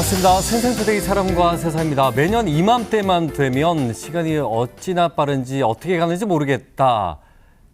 반갑습니다. 생생투데이 사람과 세상입니다. 매년 이맘때만 되면 시간이 어찌나 빠른지 어떻게 가는지 모르겠다.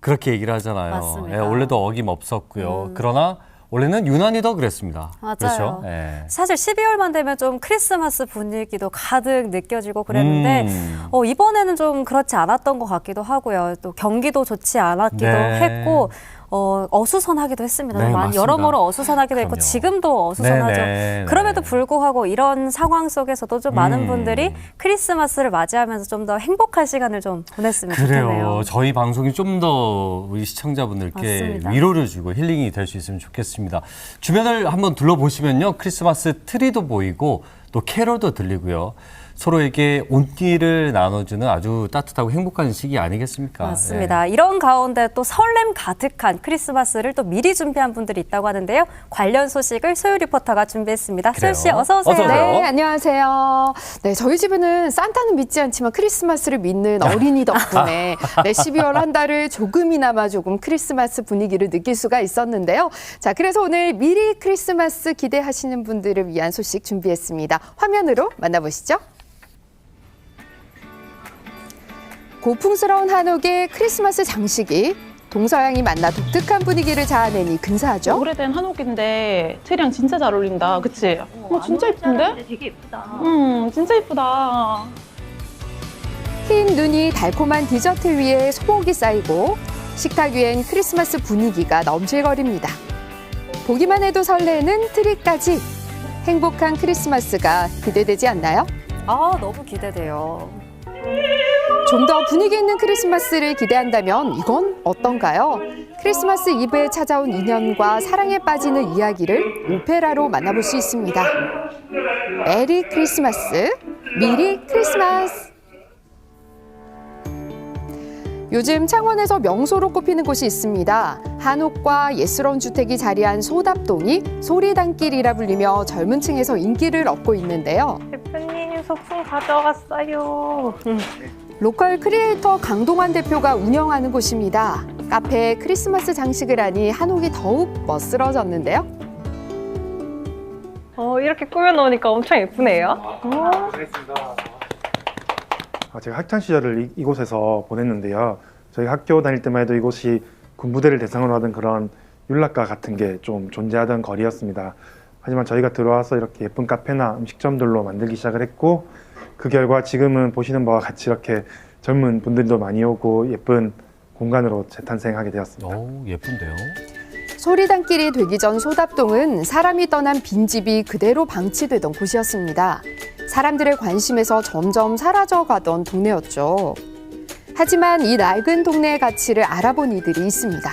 그렇게 얘기를 하잖아요. 맞습니다. 예, 원래도 어김없었고요. 그러나 올해는 유난히 더 그랬습니다. 맞아요. 그렇죠? 예. 사실 12월만 되면 좀 크리스마스 분위기도 가득 느껴지고 그랬는데 음. 어, 이번에는 좀 그렇지 않았던 것 같기도 하고요. 또 경기도 좋지 않았기도 네. 했고 어, 어수선하기도 했습니다. 네, 많이 맞습니다. 여러모로 어수선하기도 했고 그럼요. 지금도 어수선하죠. 네네, 그럼에도 네. 불구하고 이런 상황 속에서도 좀 많은 음. 분들이 크리스마스를 맞이하면서 좀 더 행복한 시간을 좀 보냈으면 좋겠네요. 그래요. 저희 방송이 좀 더 우리 시청자분들께 맞습니다. 위로를 주고 힐링이 될 수 있으면 좋겠습니다. 주변을 한번 둘러보시면요. 크리스마스 트리도 보이고 또 캐롤도 들리고요. 서로에게 온기를 나눠주는 아주 따뜻하고 행복한 시기 아니겠습니까? 맞습니다. 이런 가운데 또 설렘 가득한 크리스마스를 또 미리 준비한 분들이 있다고 하는데요. 관련 소식을 소유 리포터가 준비했습니다. 소유 씨. 어서 오세요. 어서 오세요. 네, 안녕하세요. 네, 저희 집에는 산타는 믿지 않지만 크리스마스를 믿는 어린이 덕분에 네, 12월 한 달을 조금이나마 조금 크리스마스 분위기를 느낄 수가 있었는데요. 자, 그래서 오늘 미리 크리스마스 기대하시는 분들을 위한 소식 준비했습니다. 화면으로 만나보시죠. 고풍스러운 한옥의 크리스마스 장식이 동서양이 만나 독특한 분위기를 자아내니 근사하죠. 오래된 한옥인데 트리랑 진짜 잘 어울린다. 그치? 어, 진짜 예쁜데? 되게 예쁘다. 음, 진짜 예쁘다. 흰 눈이 달콤한 디저트 위에 소복이 쌓이고 식탁 위엔 크리스마스 분위기가 넘실거립니다. 보기만 해도 설레는 트리까지 행복한 크리스마스가 기대되지 않나요? 아 너무 기대돼요. 좀 더 분위기 있는 크리스마스를 기대한다면 이건 어떤가요? 크리스마스 이브에 찾아온 인연과 사랑에 빠지는 이야기를 오페라로 만나볼 수 있습니다. 메리 크리스마스, 미리 크리스마스. 요즘 창원에서 명소로 꼽히는 곳이 있습니다. 한옥과 예스러운 주택이 자리한 소답동이 소리단길이라 불리며 젊은 층에서 인기를 얻고 있는데요. 대표님 소품 가져왔어요. 로컬 크리에이터 강동환 대표가 운영하는 곳입니다. 카페에 크리스마스 장식을 하니 한옥이 더욱 멋스러졌는데요. 어, 이렇게 꾸며놓으니까 엄청 예쁘네요. 어, 아, 제가 학창 시절을 이, 이곳에서 보냈는데요. 저희 학교 다닐 때만 해도 이곳이 군부대를 대상으로 하던 그런 윤락가 같은 게 좀 존재하던 거리였습니다. 하지만 저희가 들어와서 이렇게 예쁜 카페나 음식점들로 만들기 시작을 했고 그 결과 지금은 보시는 바와 같이 이렇게 젊은 분들도 많이 오고 예쁜 공간으로 재탄생하게 되었습니다. 오, 예쁜데요? 소리단길이 되기 전 소답동은 사람이 떠난 빈집이 그대로 방치되던 곳이었습니다. 사람들의 관심에서 점점 사라져가던 동네였죠. 하지만 이 낡은 동네의 가치를 알아본 이들이 있습니다.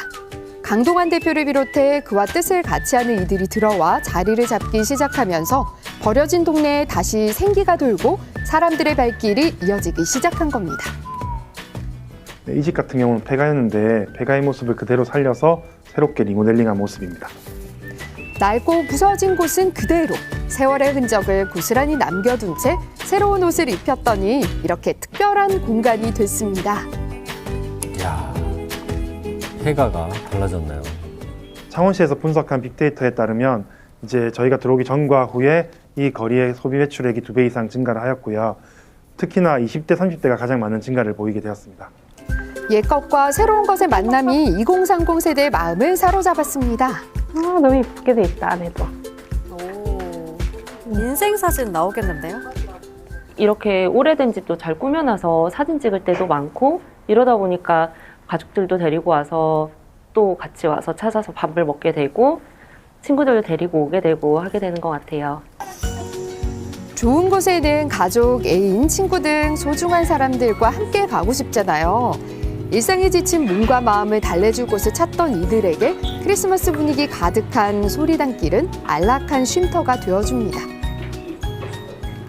강동환 대표를 비롯해 그와 뜻을 같이 하는 이들이 들어와 자리를 잡기 시작하면서 버려진 동네에 다시 생기가 돌고 사람들의 발길이 이어지기 시작한 겁니다. 네, 이집 같은 경우는 폐가였는데 폐가의 모습을 그대로 살려서 새롭게 리모델링한 모습입니다. 낡고 부서진 곳은 그대로 세월의 흔적을 고스란히 남겨둔 채 새로운 옷을 입혔더니 이렇게 특별한 공간이 됐습니다. 이야, 해가가 달라졌네요. 창원시에서 분석한 빅데이터에 따르면 이제 저희가 들어오기 전과 후에 이 거리의 소비 매출액이 두 배 이상 증가를 하였고요. 특히나 20대, 30대가 가장 많은 증가를 보이게 되었습니다. 옛 것과 새로운 것의 만남이 2030 세대의 마음을 사로잡았습니다. 아, 너무 예쁘게 돼 있다, 안에도. 오, 인생 사진 나오겠는데요? 이렇게 오래된 집도 잘 꾸며놔서 사진 찍을 때도 많고 이러다 보니까 가족들도 데리고 와서 또 같이 와서 찾아서 밥을 먹게 되고 친구들도 데리고 오게 되고 하게 되는 것 같아요. 좋은 곳에 는 가족, 애인, 친구 등 소중한 사람들과 함께 가고 싶잖아요. 일상에 지친 몸과 마음을 달래줄 곳을 찾던 이들에게 크리스마스 분위기 가득한 소리단길은 안락한 쉼터가 되어줍니다.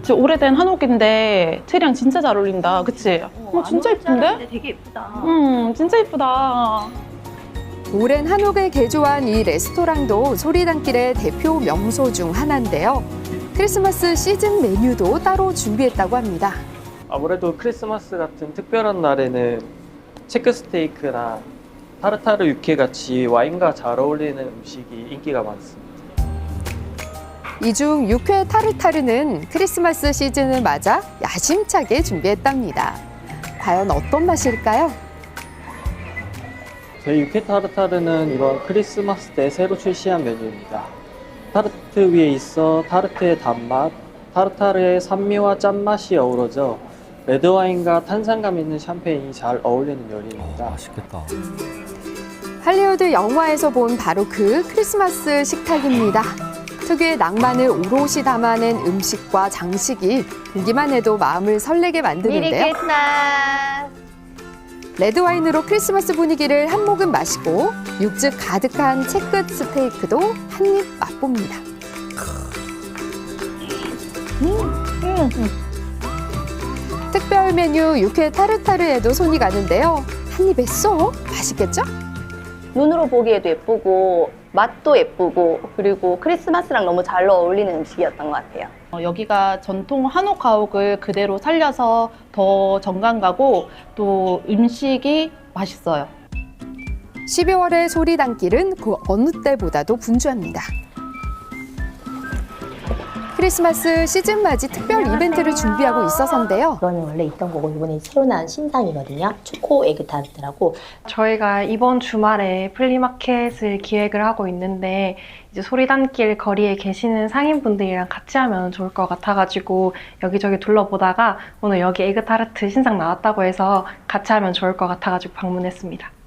진짜 오래된 한옥인데 트리랑 진짜 잘 어울린다. 그치? 어, 진짜 예쁜데? 되게 예쁘다. 음, 진짜 예쁘다. 오랜 한옥을 개조한 이 레스토랑도 소리단길의 대표 명소 중 하나인데요. 크리스마스 시즌 메뉴도 따로 준비했다고 합니다. 아무래도 크리스마스 같은 특별한 날에는 체크 스테이크나 타르타르 육회 같이 와인과 잘 어울리는 음식이 인기가 많습니다. 이 중 육회 타르타르는 크리스마스 시즌을 맞아 야심차게 준비했답니다. 과연 어떤 맛일까요? 저희 육회 타르타르는 이번 크리스마스 때 새로 출시한 메뉴입니다. 타르트 위에 있어 타르트의 단맛, 타르타르의 산미와 짠맛이 어우러져 레드와인과 탄산감 있는 샴페인이 잘 어울리는 요리입니다. 맛있겠다. 할리우드 영화에서 본 바로 그 크리스마스 식탁입니다. 특유의 낭만을 오롯이 담아낸 음식과 장식이 보기만 해도 마음을 설레게 만드는데요. 레드와인으로 크리스마스 분위기를 한 모금 마시고 육즙 가득한 채끝 스테이크도 한 입 맛봅니다. 특별 메뉴 육회 타르타르에도 손이 가는데요. 한 입에 쏙 맛있겠죠? 눈으로 보기에도 예쁘고 맛도 예쁘고 그리고 크리스마스랑 너무 잘 어울리는 음식이었던 것 같아요. 어, 여기가 전통 한옥 가옥을 그대로 살려서 더 정감 가고 또 음식이 맛있어요. 12월의 소리 단길은 그 어느 때보다도 분주합니다. 크리스마스 시즌 맞이 특별 이벤트를 준비하고 있어서인데요. 이거는 원래 있던 거고 이번에 새로 나온 신상이거든요. 초코 에그 타르트라고 저희가 이번 주말에 플리마켓을 기획을 하고 있는데 이제 소리단길 거리에 계시는 상인분들이랑 같이 하면 좋을 것 같아가지고 여기저기 둘러보다가 오늘 여기 에그타르트 신상 나왔다고 해서 같이 하면 좋을 것 같아가지고 방문했습니다.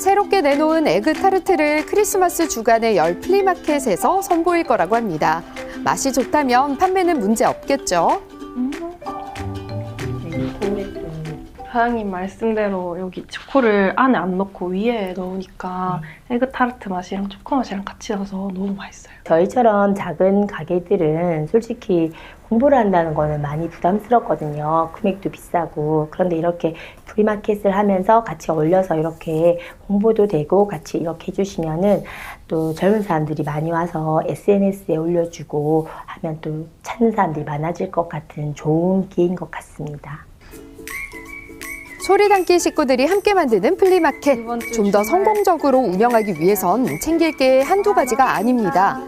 새롭게 내놓은 에그 타르트를 크리스마스 주간의 열 플리마켓에서 선보일 거라고 합니다. 맛이 좋다면 판매는 문제 없겠죠. 사장님 말씀대로 여기 초코를 안에 안 넣고 위에 넣으니까 에그 타르트 맛이랑 초코 맛이랑 같이 나서 너무 맛있어요. 저희처럼 작은 가게들은 솔직히 공부를 한다는 거는 많이 부담스럽거든요. 금액도 비싸고 그런데 이렇게 프리마켓을 하면서 같이 어울려서 이렇게 홍보도 되고 같이 이렇게 해주시면은 또 젊은 사람들이 많이 와서 SNS에 올려주고 하면 또 찾는 사람들이 많아질 것 같은 좋은 기회인 것 같습니다. 소리단길 식구들이 함께 만드는 플리마켓. 좀 더 성공적으로 운영하기 위해선 챙길 게 한두 가지가 아닙니다.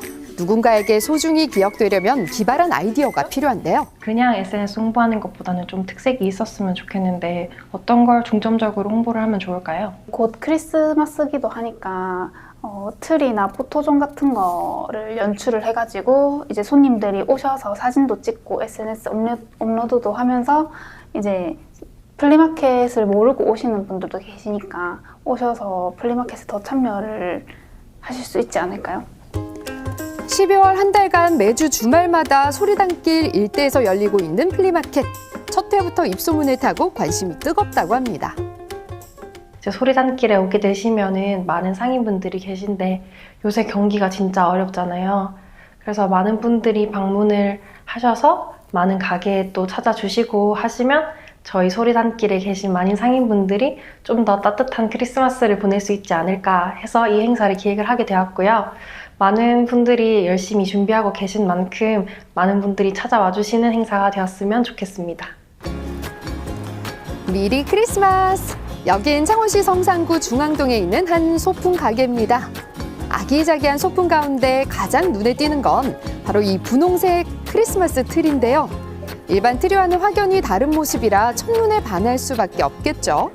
누군가에게 소중히 기억되려면 기발한 아이디어가 필요한데요. 그냥 SNS 홍보하는 것보다는 좀 특색이 있었으면 좋겠는데 어떤 걸 중점적으로 홍보를 하면 좋을까요? 곧 크리스마스기도 하니까 어, 트리나 포토존 같은 거를 연출을 해가지고 이제 손님들이 오셔서 사진도 찍고 SNS 업로, 업로드도 하면서 이제 플리마켓을 모르고 오시는 분들도 계시니까 오셔서 플리마켓에 더 참여를 하실 수 있지 않을까요? 12월 한 달간 매주 주말마다 소리단길 일대에서 열리고 있는 플리마켓. 첫 회부터 입소문을 타고 관심이 뜨겁다고 합니다. 소리단길에 오게 되시면은 많은 상인분들이 계신데 요새 경기가 진짜 어렵잖아요. 그래서 많은 분들이 방문을 하셔서 많은 가게에 또 찾아주시고 하시면 저희 소리단길에 계신 많은 상인분들이 좀 더 따뜻한 크리스마스를 보낼 수 있지 않을까 해서 이 행사를 기획을 하게 되었고요. 많은 분들이 열심히 준비하고 계신 만큼 많은 분들이 찾아와 주시는 행사가 되었으면 좋겠습니다. 미리 크리스마스! 여긴 창원시 성산구 중앙동에 있는 한 소품 가게입니다. 아기자기한 소품 가운데 가장 눈에 띄는 건 바로 이 분홍색 크리스마스 트리인데요. 일반 트리와는 확연히 다른 모습이라 첫눈에 반할 수밖에 없겠죠.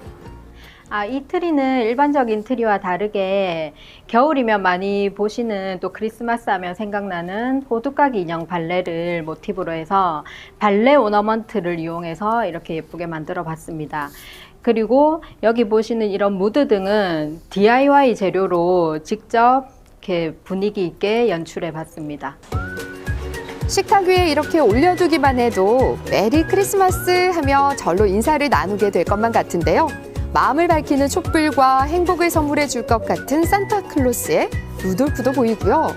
아, 이 트리는 일반적인 트리와 다르게 겨울이면 많이 보시는 또 크리스마스 하면 생각나는 호두까기 인형 발레를 모티브로 해서 발레 오너먼트를 이용해서 이렇게 예쁘게 만들어 봤습니다. 그리고 여기 보시는 이런 무드 등은 DIY 재료로 직접 이렇게 분위기 있게 연출해 봤습니다. 식탁 위에 이렇게 올려두기만 해도 메리 크리스마스 하며 절로 인사를 나누게 될 것만 같은데요. 마음을 밝히는 촛불과 행복을 선물해 줄 것 같은 산타클로스의 루돌프도 보이고요.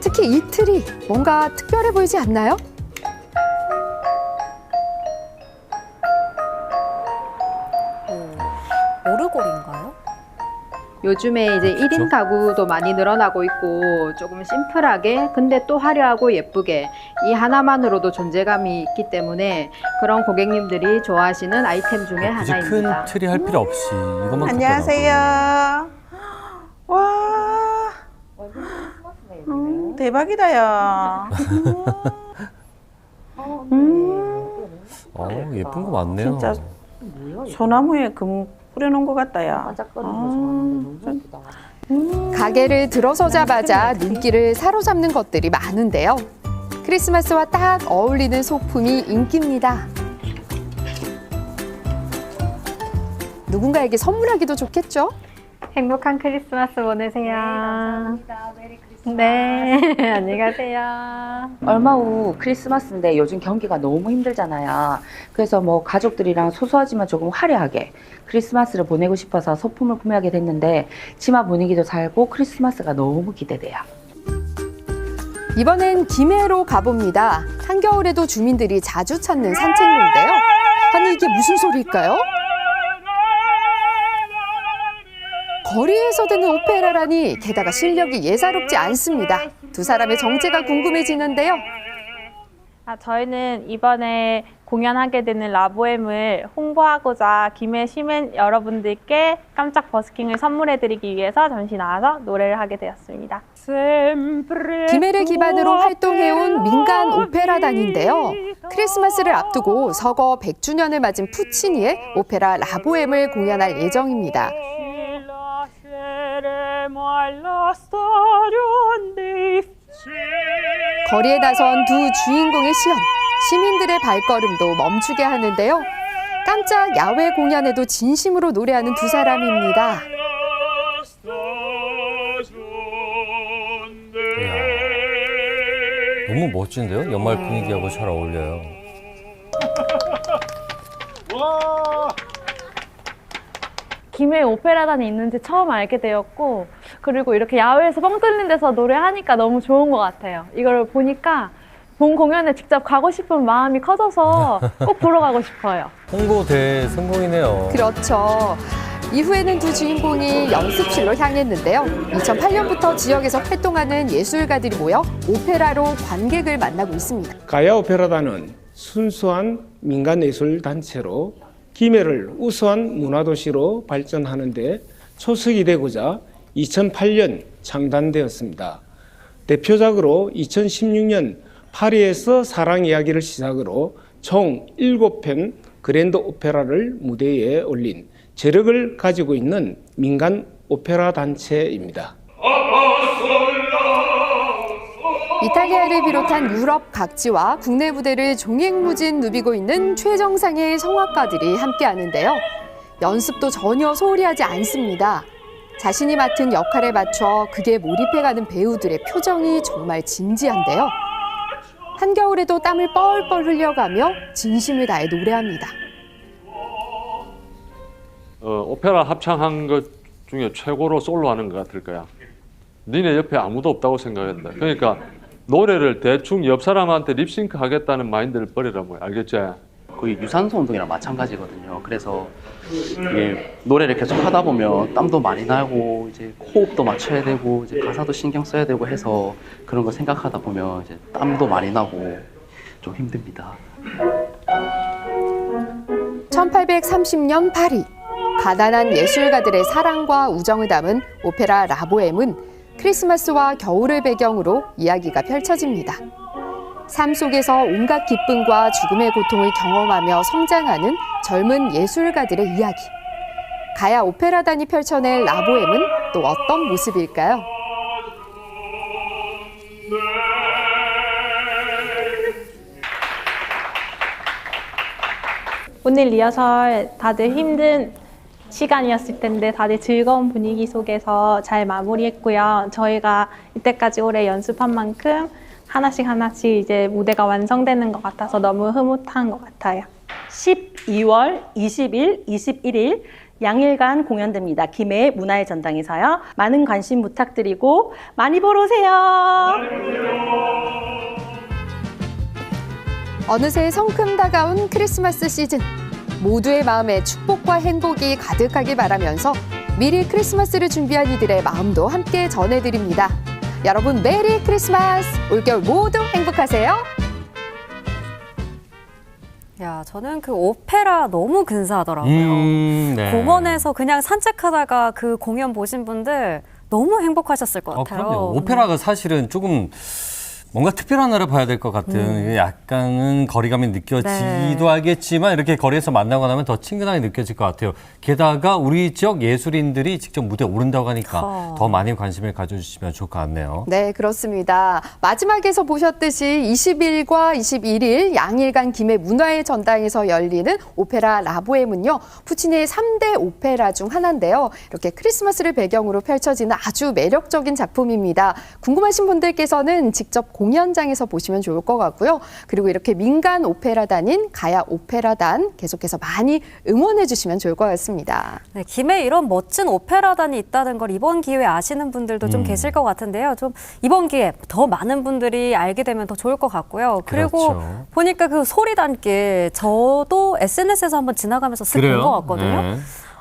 특히 이 트리 뭔가 특별해 보이지 않나요? 요즘에 이제 1인 가구도 많이 늘어나고 있고 조금 심플하게 근데 또 화려하고 예쁘게 이 하나만으로도 존재감이 있기 때문에 그런 고객님들이 좋아하시는 아이템 중에 굳이 하나입니다. 큰 틀이 할 필요 없이 이것만 안녕하세요. 와. 음, 대박이다, 야. 음, 어, 예쁜 거 많네요. 진짜 소나무에 금 뿌려놓은 것 같다, 야. 가게를 들어서자마자 눈길을 사로잡는 것들이 많은데요. 크리스마스와 딱 어울리는 소품이 인기입니다. 누군가에게 선물하기도 좋겠죠? 행복한 크리스마스 보내세요. 네, 안녕히 가세요. 얼마 후 크리스마스인데 요즘 경기가 너무 힘들잖아요. 그래서 뭐 가족들이랑 소소하지만 조금 화려하게 크리스마스를 보내고 싶어서 소품을 구매하게 됐는데 치마 분위기도 살고 크리스마스가 너무 기대돼요. 이번엔 김해로 가봅니다. 한겨울에도 주민들이 자주 찾는 산책로인데요. 아니 이게 무슨 소리일까요? 거리에서 듣는 오페라라니 게다가 실력이 예사롭지 않습니다. 두 사람의 정체가 궁금해지는데요. 아, 저희는 이번에 공연하게 되는 라보엠을 홍보하고자 김해 시민 여러분들께 깜짝 버스킹을 선물해드리기 위해서 잠시 나와서 노래를 하게 되었습니다. 김해를 기반으로 활동해온 민간 오페라단인데요. 크리스마스를 앞두고 서거 100주년을 맞은 푸치니의 오페라 라보엠을 공연할 예정입니다. 거리에 나선 두 주인공의 시연, 시민들의 발걸음도 멈추게 하는데요. 깜짝 야외 공연에도 진심으로 노래하는 두 사람입니다. 너무 멋진데요? 연말 분위기하고 잘 어울려요. 김해 오페라단이 있는지 처음 알게 되었고 그리고 이렇게 야외에서 뻥 뚫린 데서 노래하니까 너무 좋은 것 같아요. 이걸 보니까 본 공연에 직접 가고 싶은 마음이 커져서 꼭 보러 가고 싶어요. 홍보 대 성공이네요. 그렇죠. 이후에는 두 주인공이 연습실로 향했는데요. 2008년부터 지역에서 활동하는 예술가들이 모여 오페라로 관객을 만나고 있습니다. 가야 오페라단은 순수한 민간 예술 단체로 김해를 우수한 문화도시로 발전하는 데 초석이 되고자 2008년 창단되었습니다. 대표작으로 2016년 파리에서 사랑 이야기를 시작으로 총 7편 그랜드 오페라를 무대에 올린 재력을 가지고 있는 민간 오페라 단체입니다. 이탈리아를 비롯한 유럽 각지와 국내 무대를 종횡무진 누비고 있는 최정상의 성악가들이 함께하는데요. 연습도 전혀 소홀히 하지 않습니다. 자신이 맡은 역할에 맞춰 극에 몰입해가는 배우들의 표정이 정말 진지한데요. 한겨울에도 땀을 뻘뻘 흘려가며 진심을 다해 노래합니다. 어, 오페라 합창한 것 중에 최고로 솔로 하는 것 같을 거야. 니네 옆에 아무도 없다고 생각했다. 그러니까 노래를 대충 옆 사람한테 립싱크 하겠다는 마인드를 버리라 뭐야. 알겠지? 거의 유산소 운동이랑 마찬가지거든요. 그래서 이게 노래를 계속 하다 보면 땀도 많이 나고 이제 호흡도 맞춰야 되고 이제 가사도 신경 써야 되고 해서 그런 거 생각하다 보면 이제 땀도 많이 나고 좀 힘듭니다. 1830년 파리. 가난한 예술가들의 사랑과 우정을 담은 오페라 라보엠은 크리스마스와 겨울을 배경으로 이야기가 펼쳐집니다. 삶 속에서 온갖 기쁨과 죽음의 고통을 경험하며 성장하는 젊은 예술가들의 이야기. 가야 오페라단이 펼쳐낼 라보엠은 또 어떤 모습일까요? 오늘 리허설 다들 힘든 시간이었을 텐데 다들 즐거운 분위기 속에서 잘 마무리했고요. 저희가 이때까지 오래 연습한 만큼 하나씩 하나씩 이제 무대가 완성되는 것 같아서 너무 흐뭇한 것 같아요. 12월 20일, 21일 양일간 공연됩니다. 김해 문화의 전당에서요. 많은 관심 부탁드리고 많이 보러 오세요. 어느새 성큼 다가온 크리스마스 시즌. 모두의 마음에 축복과 행복이 가득하길 바라면서 미리 크리스마스를 준비한 이들의 마음도 함께 전해드립니다. 여러분 메리 크리스마스! 올겨울 모두 행복하세요. 야, 저는 그 오페라 너무 근사하더라고요. 음, 네. 공원에서 그냥 산책하다가 그 공연 보신 분들 너무 행복하셨을 것 어, 같아요. 그럼요. 오페라가 사실은 조금 뭔가 특별한 날을 봐야 될 것 같은 음. 약간은 거리감이 느껴지기도 네. 하겠지만 이렇게 거리에서 만나고 나면 더 친근하게 느껴질 것 같아요. 게다가 우리 지역 예술인들이 직접 무대에 오른다고 하니까 어. 더 많이 관심을 가져주시면 좋을 것 같네요. 네, 그렇습니다. 마지막에서 보셨듯이 20일과 21일 양일간 김해 문화의 전당에서 열리는 오페라 라보엠은요, 푸치니의 3대 오페라 중 하나인데요. 이렇게 크리스마스를 배경으로 펼쳐지는 아주 매력적인 작품입니다. 궁금하신 분들께서는 직접 공연장에서 보시면 좋을 것 같고요. 그리고 이렇게 민간 오페라단인 가야 오페라단 계속해서 많이 응원해 주시면 좋을 것 같습니다. 네, 김해 이런 멋진 오페라단이 있다는 걸 이번 기회에 아시는 분들도 좀 음. 계실 것 같은데요. 좀 이번 기회에 더 많은 분들이 알게 되면 더 좋을 것 같고요. 그리고 그렇죠. 보니까 그 소리단길 저도 SNS에서 한번 지나가면서 쓱본것 같거든요. 네.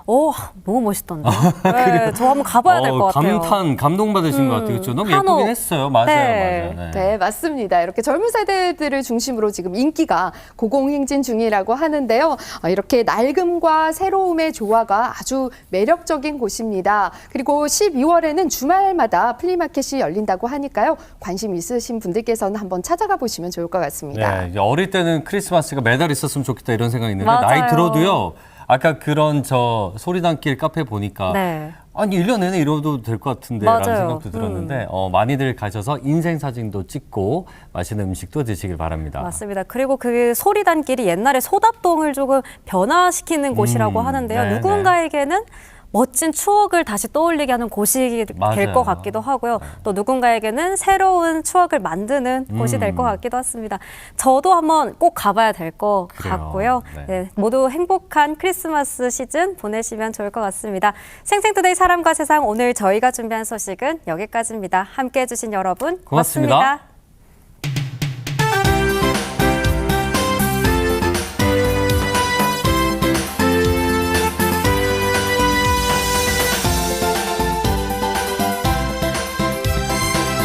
오, 너무 멋있던데. 네, 저 한번 가봐야 될것 어, 같아요. 감탄, 감동받으신 음, 것 같아요. 그렇죠? 너무 한옥. 예쁘긴 했어요. 맞아요, 네. 맞아요. 네, 맞습니다. 이렇게 젊은 세대들을 중심으로 지금 인기가 고공행진 중이라고 하는데요. 어, 이렇게 낡음과 새로움의 조화가 아주 매력적인 곳입니다. 그리고 12월에는 주말마다 플리마켓이 열린다고 하니까요. 관심 있으신 분들께서는 한번 찾아가 보시면 좋을 것 같습니다. 네, 이제 어릴 때는 크리스마스가 매달 있었으면 좋겠다 이런 생각이 있는데 맞아요. 나이 들어도요. 아까 그런 저 소리단길 카페 보니까 네. 아니 1년 내내 이러도 될 것 같은데 라는 맞아요. 생각도 들었는데 어, 많이들 가셔서 인생 사진도 찍고 맛있는 음식도 드시길 바랍니다. 맞습니다. 그리고 그 소리단길이 옛날에 소답동을 조금 변화시키는 곳이라고 음, 하는데요. 네, 누군가에게는 멋진 추억을 다시 떠올리게 하는 곳이 될. 네. 것 같기도 하고요. 또 누군가에게는 새로운 추억을 만드는 곳이 될것 음. 같기도 했습니다. 저도 한번 꼭 가봐야 될 것. 같고요. 네. 네, 모두 행복한 크리스마스 시즌 보내시면 좋을 것 같습니다. 생생투데이 사람과 세상 오늘 저희가 준비한 소식은 여기까지입니다. 함께해 주신 여러분 고맙습니다. 고맙습니다.